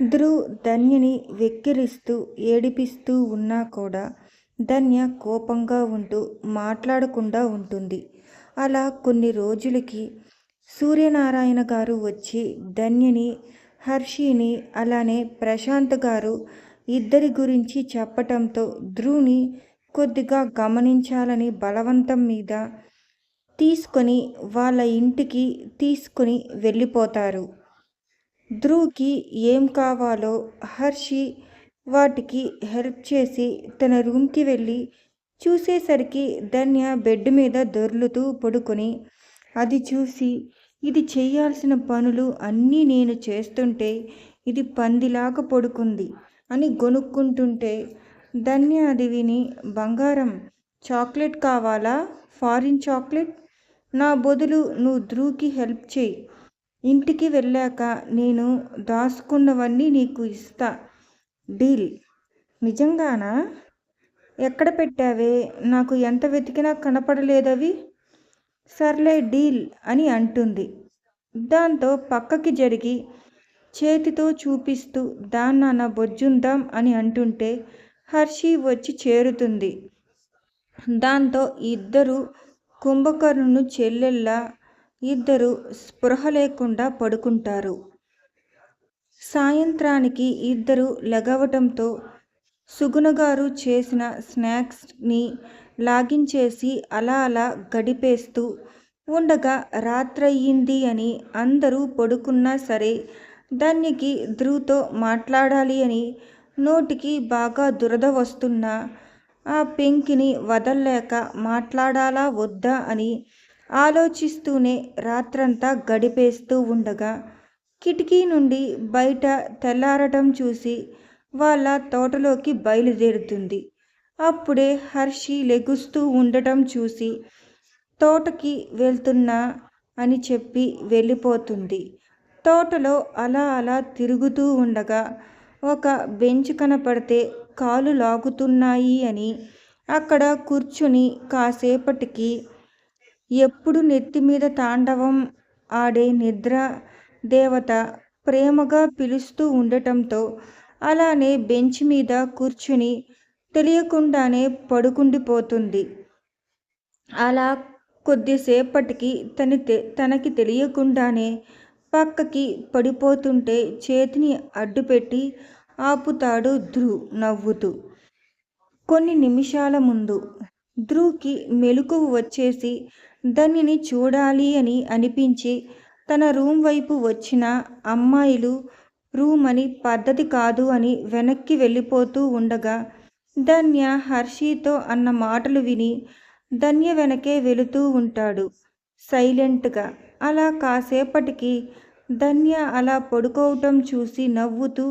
ధ్రువ్ ధన్యని వెక్కిరిస్తూ ఏడిపిస్తూ ఉన్నా కూడా ధన్య కోపంగా ఉంటూ మాట్లాడకుండా ఉంటుంది. అలా కొన్ని రోజులకి సూర్యనారాయణ గారు వచ్చి ధన్యని, హర్షిని అలానే ప్రశాంత్ గారు ఇద్దరి గురించి చెప్పటంతో ధ్రువ్ని కొద్దిగా గమనించాలని బలవంతం మీద తీసుకొని వాళ్ళ ఇంటికి తీసుకొని వెళ్ళిపోతారు. ధ్రువ్కి ఏం కావాలో హర్షి వాటికి హెల్ప్ చేసి తన రూమ్కి వెళ్ళి చూసేసరికి ధన్య బెడ్ మీద దొర్లుతూ పడుకొని అది చూసి ఇది చేయాల్సిన పనులు అన్నీ నేను చేస్తుంటే ఇది పందిలాగా పడుకుంది అని గొనుక్కుంటుంటే ధన్య అది విని బంగారం చాక్లెట్ కావాలా? Foreign chocolate? నా బదులు నువ్వు ధ్రువ్కి హెల్ప్ చేయి. ఇంటికి వెళ్ళాక నేను దాచుకున్నవన్నీ నీకు ఇస్తా. డీల్. నిజంగానా? ఎక్కడ పెట్టావే? నాకు ఎంత వెతికినా కనపడలేదవి. సర్లే డీల్ అని అంటుంది. దాంతో పక్కకి జరిగి చేతితో చూపిస్తూ దాన్న బొజ్జుందాం అని అంటుంటే హర్షి వచ్చి చేరుతుంది. దాంతో ఇద్దరు కుంభకర్ణుని చెల్లెల్లా ఇద్దరు స్పృహ లేకుండా పడుకుంటారు. సాయంత్రానికి ఇద్దరు లెగవటంతో సుగుణగారు చేసిన స్నాక్స్ని లాగించేసి అలా అలా గడిపేస్తూ ఉండగా రాత్రయ్యింది అని అందరూ పడుకున్నా సరే దానికి ధ్రువ్ మాట్లాడాలి అని నోటికి బాగా దురద వస్తున్నా ఆ పెంకిని వదల్లేక మాట్లాడాలా వద్దా అని ఆలోచిస్తూనే రాత్రంతా గడిపేస్తూ ఉండగా కిటికీ నుండి బయట తెల్లారటం చూసి వాళ్ళ తోటలోకి బయలుదేరుతుంది. అప్పుడే హర్షి లెగుస్తూ ఉండటం చూసి తోటకి వెళ్తున్నా అని చెప్పి వెళ్ళిపోతుంది. తోటలో అలా అలా తిరుగుతూ ఉండగా ఒక బెంచ్ కనపడితే కాలు లాగుతున్నాయి అని అక్కడ కూర్చుని కాసేపటికి ఎప్పుడు నెత్తి మీద తాండవం ఆడే నిద్ర దేవత ప్రేమగా పిలుస్తూ ఉండటంతో అలానే బెంచ్ మీద కూర్చుని తెలియకుండానే పడుకుండిపోతుంది. అలా కొద్దిసేపటికి తన తనకి తెలియకుండానే పక్కకి పడిపోతుంటే చేతిని అడ్డుపెట్టి ఆపుతాడు ధ్రువ్ నవ్వుతూ. కొన్ని నిమిషాల ముందు ధ్రువ్కి మెలకువ వచ్చేసి దానిని చూడాలి అని అనిపించి తన రూమ్ వైపు వచ్చిన అమ్మాయిలు రూమ్ అని పద్ధతి కాదు అని వెనక్కి వెళ్ళిపోతూ ఉండగా ధన్య హర్షితో అన్న మాటలు విని ధన్య వెనకే వెళుతూ ఉంటాడు. సైలెంట్గా అలా కాసేపటికి ధన్య అలా పడుకోవటం చూసి నవ్వుతూ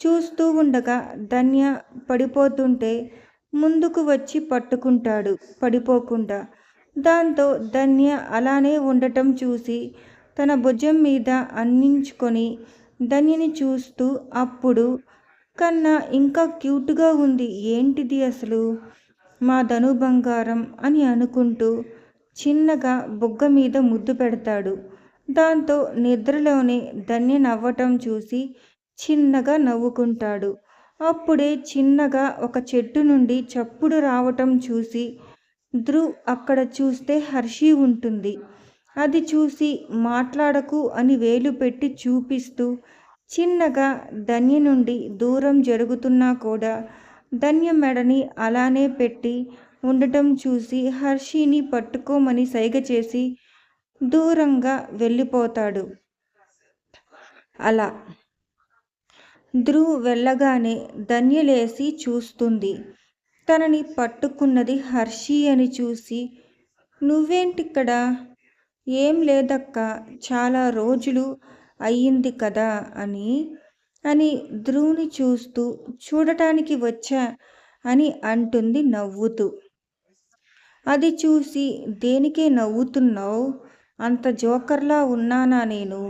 చూస్తూ ఉండగా ధన్య పడిపోతుంటే ముందుకు వచ్చి పట్టుకుంటాడు. పడిపోకుండా దాంతో ధన్య అలానే ఉండటం చూసి తన భుజం మీద అందించుకొని ధన్యని చూస్తూ అప్పుడు కన్నా ఇంకా క్యూట్గా ఉంది. ఏంటిది అసలు? మా ధను బంగారం అని అనుకుంటూ చిన్నగా బుగ్గ మీద ముద్దు పెడతాడు. దాంతో నిద్రలోనే ధన్య నవ్వటం చూసి చిన్నగా నవ్వుకుంటాడు. అప్పుడే చిన్నగా ఒక చెట్టు నుండి చప్పుడు రావటం చూసి ధ్రువ్ అక్కడ చూస్తే హర్షి ఉంటుంది. అది చూసి మాట్లాడకు అని వేలు పెట్టి చూపిస్తూ చిన్నగా ధన్య నుండి దూరం జరుగుతున్నా కూడా ధన్య మెడని అలానే పెట్టి ఉండటం చూసి హర్షిని పట్టుకోమని సైగ చేసి దూరంగా వెళ్ళిపోతాడు. అలా ధ్రువ్ వెళ్ళగానే ధన్య లేసి చూస్తుంది. తనని పట్టుకున్నది హర్షి అని చూసి నువ్వేంటిక్కడ? ఏం లేదక్కా చాలా రోజులు అయ్యింది కదా అని అని ధ్రువుని చూస్తూ చూడటానికి వచ్చా అని అంటుంది నవ్వుతూ. అది చూసి దేనికే నవ్వుతున్నావు? అంత జోకర్లా ఉన్నానా నేను?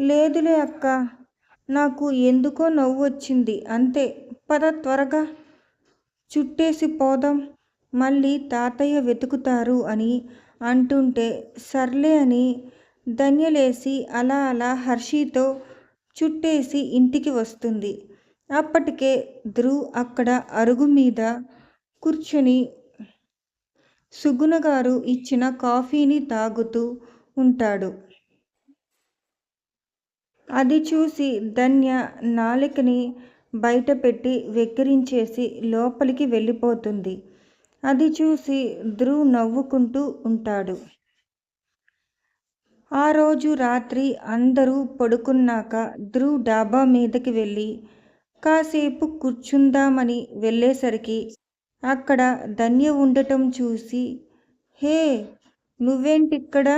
లేదులే అక్క నాకు ఎందుకో నవ్వు వచ్చింది అంతే పద త్వరగా. చుట్టేసి పోదాం మళ్ళీ తాతయ్య వెతుకుతారు అని అంటుంటే సర్లే అని ధన్యలేసి అలా అలా హర్షితో చుట్టేసి ఇంటికి వస్తుంది. అప్పటికే ధ్రువ్ అక్కడ అరుగు మీద కూర్చుని సుగుణ గారు ఇచ్చిన కాఫీని తాగుతూ ఉంటాడు. అది చూసి ధన్య నాలికని బయటపెట్టి వెక్కిరించేసి లోపలికి వెళ్ళిపోతుంది. అది చూసి ధ్రువ్ నవ్వుకుంటూ ఉంటాడు. ఆ రోజు రాత్రి అందరూ పడుకున్నాక ధ్రువ్ డాబా మీదకి వెళ్ళి కాసేపు కూర్చుందామని వెళ్ళేసరికి అక్కడ ధన్య ఉండటం చూసి హే నువ్వేంటిక్కడ?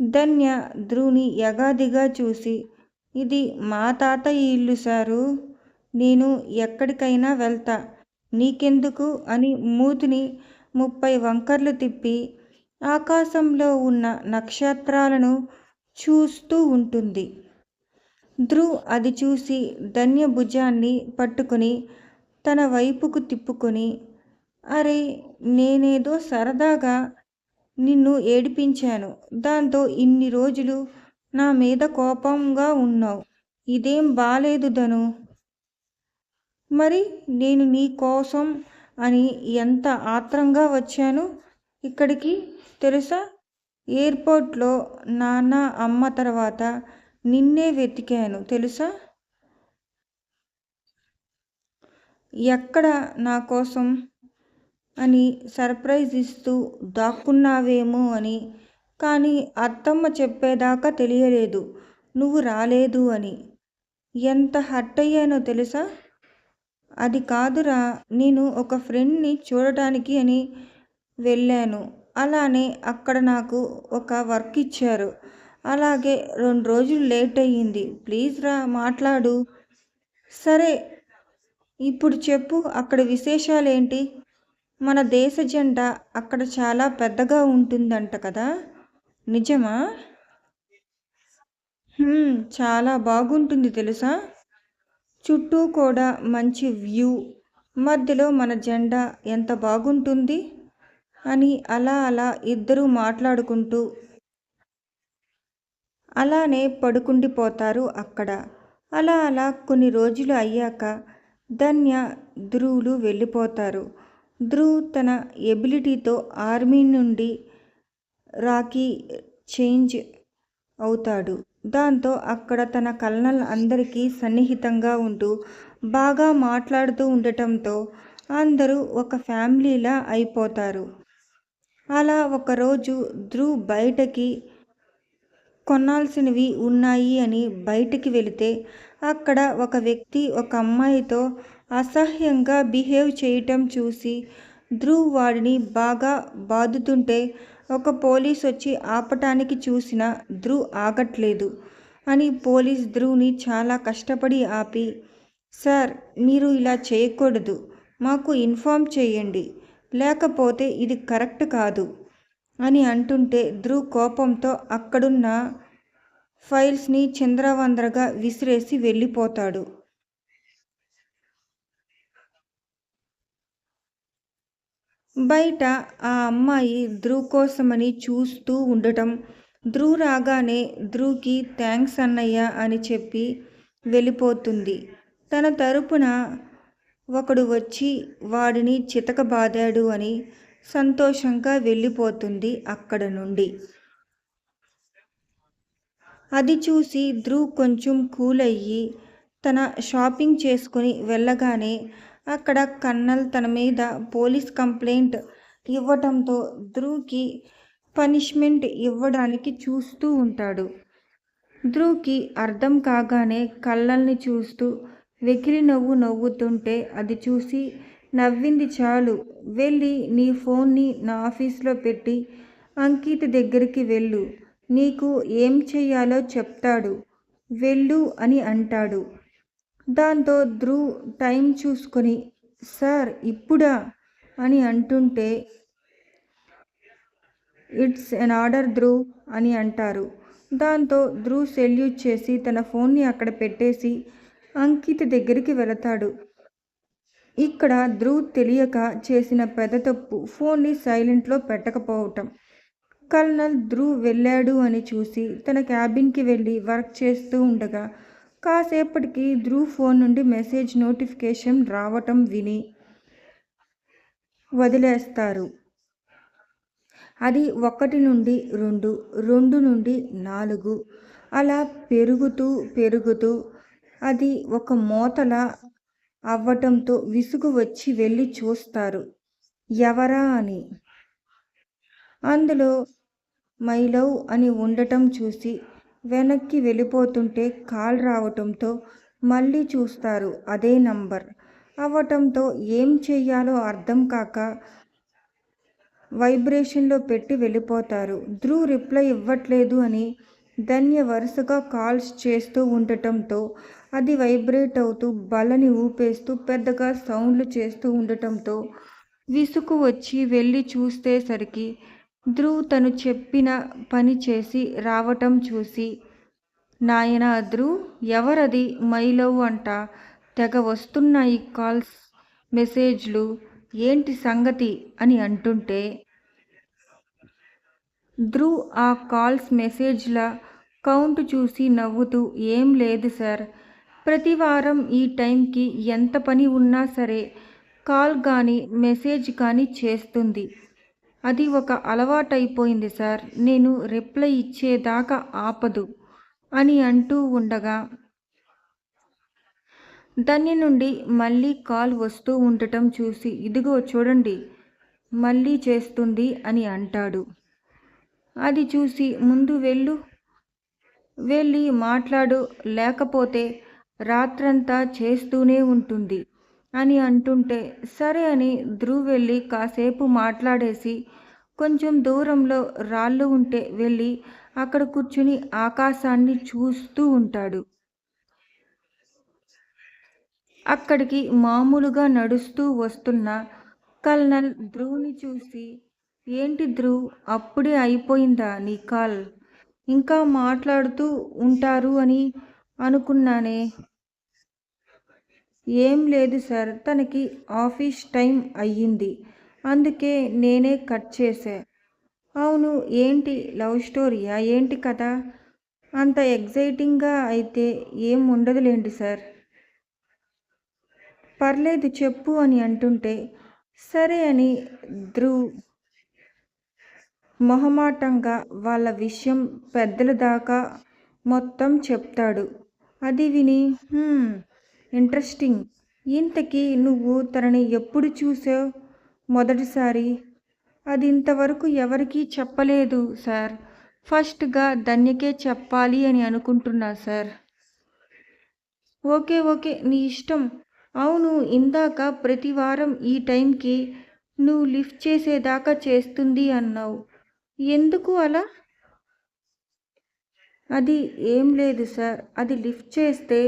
ధన్య ధ్రువుని యగాదిగా చూసి ఇది మా తాత ఇల్లు సారు. నేను ఎక్కడికైనా వెళ్తా. నీకెందుకు? అని మూతిని ముప్పై వంకర్లు తిప్పి ఆకాశంలో ఉన్న నక్షత్రాలను చూస్తూ ఉంటుంది. ధ్రువ్ అది చూసి ధన్యభుజాన్ని పట్టుకుని తన వైపుకు తిప్పుకొని అరే నేనేదో సరదాగా నిన్ను ఏడిపించాను. దాంతో ఇన్ని రోజులు నా మీద కోపంగా ఉన్నావు. ఇదేం బాలేదు ధను. మరి నేను నీ కోసం అని ఎంత ఆత్రంగా వచ్చాను? ఇక్కడికి తెలుసా ఎయిర్పోర్ట్లో నాన్న అమ్మ తర్వాత నిన్నే వెతికాను తెలుసా? ఎక్కడ నా కోసం అని సర్ప్రైజ్ ఇస్తూ దాక్కున్నావేమో అని కానీ అత్తమ్మ చెప్పేదాకా తెలియలేదు. నువ్వు రాలేదు అని. ఎంత హర్ట్ అయ్యానో తెలుసా? అది కాదురా నేను ఒక ఫ్రెండ్ని చూడటానికి అని వెళ్ళాను. అలానే అక్కడ నాకు ఒక వర్క్ ఇచ్చారు. అలాగే రెండు రోజులు లేట్ అయ్యింది. ప్లీజ్ రా మాట్లాడు. సరే ఇప్పుడు చెప్పు అక్కడ విశేషాలేంటి? మన దేశ జెండా అక్కడ చాలా పెద్దగా ఉంటుందంట కదా? నిజమా? హ్మ్, చాలా బాగుంటుంది తెలుసా? చుట్టూ కూడా మంచి వ్యూ మధ్యలో మన జెండా ఎంత బాగుంటుంది? అని అలా అలా ఇద్దరూ మాట్లాడుకుంటూ అలానే పడుకుండిపోతారు అక్కడ. అలా అలా కొన్ని రోజులు అయ్యాక ధన్య ధ్రువులు వెళ్ళిపోతారు. ధ్రువ్ తన ఎబిలిటీతో ఆర్మీ నుండి రాకీ చేంజ్ అవుతాడు. దాంతో అక్కడ తన కల్నల్ అందరికీ సన్నిహితంగా ఉంటూ బాగా మాట్లాడుతూ ఉండటంతో అందరూ ఒక ఫ్యామిలీలా అయిపోతారు. అలా ఒకరోజు ధ్రువ్ బయటకి కొనాల్సినవి ఉన్నాయి అని బయటికి వెళితే అక్కడ ఒక వ్యక్తి ఒక అమ్మాయితో అసహ్యంగా బిహేవ్ చేయటం చూసి ధ్రువ్ వాడిని బాగా బాదుతుంటే ఒక పోలీస్ వచ్చి ఆపటానికి చూసిన ధ్రువ్ ఆగట్లేదు అని పోలీస్ ధ్రువ్ని చాలా కష్టపడి ఆపి సార్ మీరు ఇలా చేయకూడదు. మాకు ఇన్ఫామ్ చేయండి. లేకపోతే ఇది కరెక్ట్ కాదు అని అంటుంటే ధ్రువ్ కోపంతో అక్కడున్న ఫైల్స్ని చంద్రవందరగా విసిరేసి వెళ్ళిపోతాడు. బయట ఆ అమ్మాయి ధ్రువ్ కోసమని చూస్తూ ఉండటం. ధ్రువ్ రాగానే ధ్రువ్కి థ్యాంక్స్ అన్నయ్య అని చెప్పి వెళ్ళిపోతుంది. తన తరపున ఒకడు వచ్చి వాడిని చితకబాదాడు అని సంతోషంగా వెళ్ళిపోతుంది అక్కడ నుండి. అది చూసి ధ్రువ్ కొంచెం కూల్ అయ్యి తన షాపింగ్ చేసుకుని వెళ్ళగానే అక్కడ కన్నల్ తన మీద పోలీస్ కంప్లైంట్ ఇవ్వటంతో ధ్రువ్కి పనిష్మెంట్ ఇవ్వడానికి చూస్తూ ఉంటాడు. ధ్రువ్కి అర్థం కాగానే కళ్ళల్ని చూస్తూ వెకిలి నవ్వు నవ్వుతుంటే అది చూసి నవ్వింది చాలు. వెళ్ళి నీ ఫోన్ని నా ఆఫీస్లో పెట్టి అంకిత్ దగ్గరికి వెళ్ళు. నీకు ఏం చెయ్యాలో చెప్తాడు. వెళ్ళు అని అంటాడు. దాంతో ధ్రువ్ టైం చూసుకొని సార్ ఇప్పుడా అని అంటుంటే ఇట్స్ ఎన్ ఆర్డర్ ధ్రువ్ అని అంటారు. దాంతో ధ్రువ్ సెల్యూట్ చేసి తన ఫోన్ని అక్కడ పెట్టేసి అంకిత్ దగ్గరికి వెళతాడు. ఇక్కడ ధ్రువ్ తెలియక చేసిన పెద్ద తప్పు ఫోన్ని సైలెంట్లో పెట్టకపోవటం. కల్నల్ ధ్రువ్ వెళ్ళాడు అని చూసి తన క్యాబిన్కి వెళ్ళి వర్క్ చేస్తూ ఉండగా కాసేపటికి ధ్రువ్ ఫోన్ నుండి మెసేజ్ నోటిఫికేషన్ రావటం విని వదిలేస్తారు. అది ఒకటి నుండి రెండు రెండు నుండి నాలుగు. అలా పెరుగుతూ పెరుగుతూ అది ఒక మోతలా అవ్వటంతో విసుగు వచ్చి వెళ్ళి చూస్తారు. ఎవరా అని. అందులో మై లవ్ అని ఉండటం చూసి వెనక్కి వెళ్ళిపోతుంటే కాల్ రావటంతో మళ్ళీ చూస్తారు అదే నంబర్. అవ్వటంతో ఏం చేయాలో అర్థం కాక వైబ్రేషన్లో పెట్టి వెళ్ళిపోతారు. ధ్రువ్ రిప్లై ఇవ్వట్లేదు అని ధన్య వరుసగా కాల్స్ చేస్తూ ఉండటంతో అది వైబ్రేట్ అవుతూ బలని ఊపేస్తూ పెద్దగా సౌండ్లు చేస్తూ ఉండటంతో విసుగు వచ్చి వెళ్ళి చూసేసరికి ధ్రువ్ తను చెప్పిన పని చేసి రావటం చూసి నాయనా ధ్రువ్ ఎవరది? మైలవ్ అంట. తెగ వస్తున్నాయి కాల్స్ మెసేజ్లు. ఏంటి సంగతి? అని అంటుంటే ధ్రువ్ ఆ కాల్స్ మెసేజ్ల కౌంట్ చూసి నవ్వుతూ ఏం లేదు సార్. ప్రతి వారం ఈ టైంకి ఎంత పని ఉన్నా సరే కాల్ కానీ మెసేజ్ కానీ చేస్తుంది. అది ఒక అలవాటైపోయింది సార్. నేను రిప్లై ఇచ్చేదాకా ఆపదు అని అంటూ ఉండగా దాని నుండి మళ్ళీ కాల్ వస్తూ ఉండటం చూసి ఇదిగో చూడండి మళ్ళీ చేస్తుంది అని అంటాడు. అది చూసి ముందు వెళ్ళు వెళ్ళి మాట్లాడు లేకపోతే రాత్రంతా చేస్తూనే ఉంటుంది. అని అంటుంటే సరే అని ధ్రువ్ వెళ్ళి కాసేపు మాట్లాడేసి కొంచెం దూరంలో రాళ్ళు ఉంటే వెళ్ళి అక్కడ కూర్చుని ఆకాశాన్ని చూస్తూ ఉంటాడు. అక్కడికి మామూలుగా నడుస్తూ వస్తున్న కల్నల్ ధ్రువుని చూసి ఏంటి ధ్రువ్ అప్పుడే అయిపోయిందా నీ కాల్? ఇంకా మాట్లాడుతూ ఉంటారు అని అనుకున్నానే ఏం లేదు సార్ తనకి ఆఫీస్ టైం అయ్యింది. అందుకే నేనే కట్ చేశా. అవును ఏంటి లవ్ స్టోరీయా? ఏంటి కథ? అంత ఎగ్జైటింగ్గా అయితే ఏం ఉండదులేండి సార్. పర్లేదు చెప్పు అని అంటుంటే సరే అని ధ్రువ్ మొహమాటంగా వాళ్ళ విషయం పెద్దల దాకా మొత్తం చెప్తాడు. అది విని ఇంట్రెస్టింగ్ ఇంతకీ నువ్వు తనని ఎప్పుడు చూసావు? మొదటిసారి. అది ఇంతవరకు ఎవరికీ చెప్పలేదు సార్. ఫస్ట్గా ధన్యకే చెప్పాలి అని అనుకుంటున్నా సార్. Okay okay. నీ ఇష్టం. అవును ఇందాక ప్రతి వారం ఈ టైంకి నువ్వు లిఫ్ట్ చేసేదాకా చేస్తుంది అన్నావు. ఎందుకు అలా? అది ఏం లేదు సార్. అది లిఫ్ట్ చేస్తే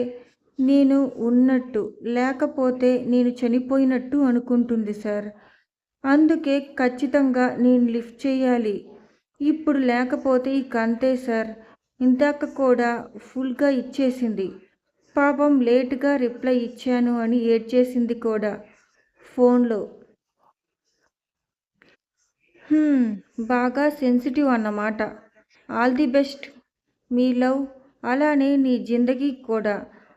నేను ఉన్నట్టు లేకపోతే నేను చనిపోయినట్టు అనుకుంటుంది సార్. అందుకే ఖచ్చితంగా నేను లిఫ్ట్ చేయాలి. ఇప్పుడు లేకపోతే ఇక అంతే సార్. ఇందాక కూడా ఫుల్గా ఇచ్చేసింది. పాపం లేట్గా రిప్లై ఇచ్చాను అని ఏడ్చేసింది కూడా ఫోన్లో. బాగా సెన్సిటివ్ అన్నమాట. ఆల్ ది బెస్ట్ మీ లవ్. అలానే నీ జిందగీ కూడా.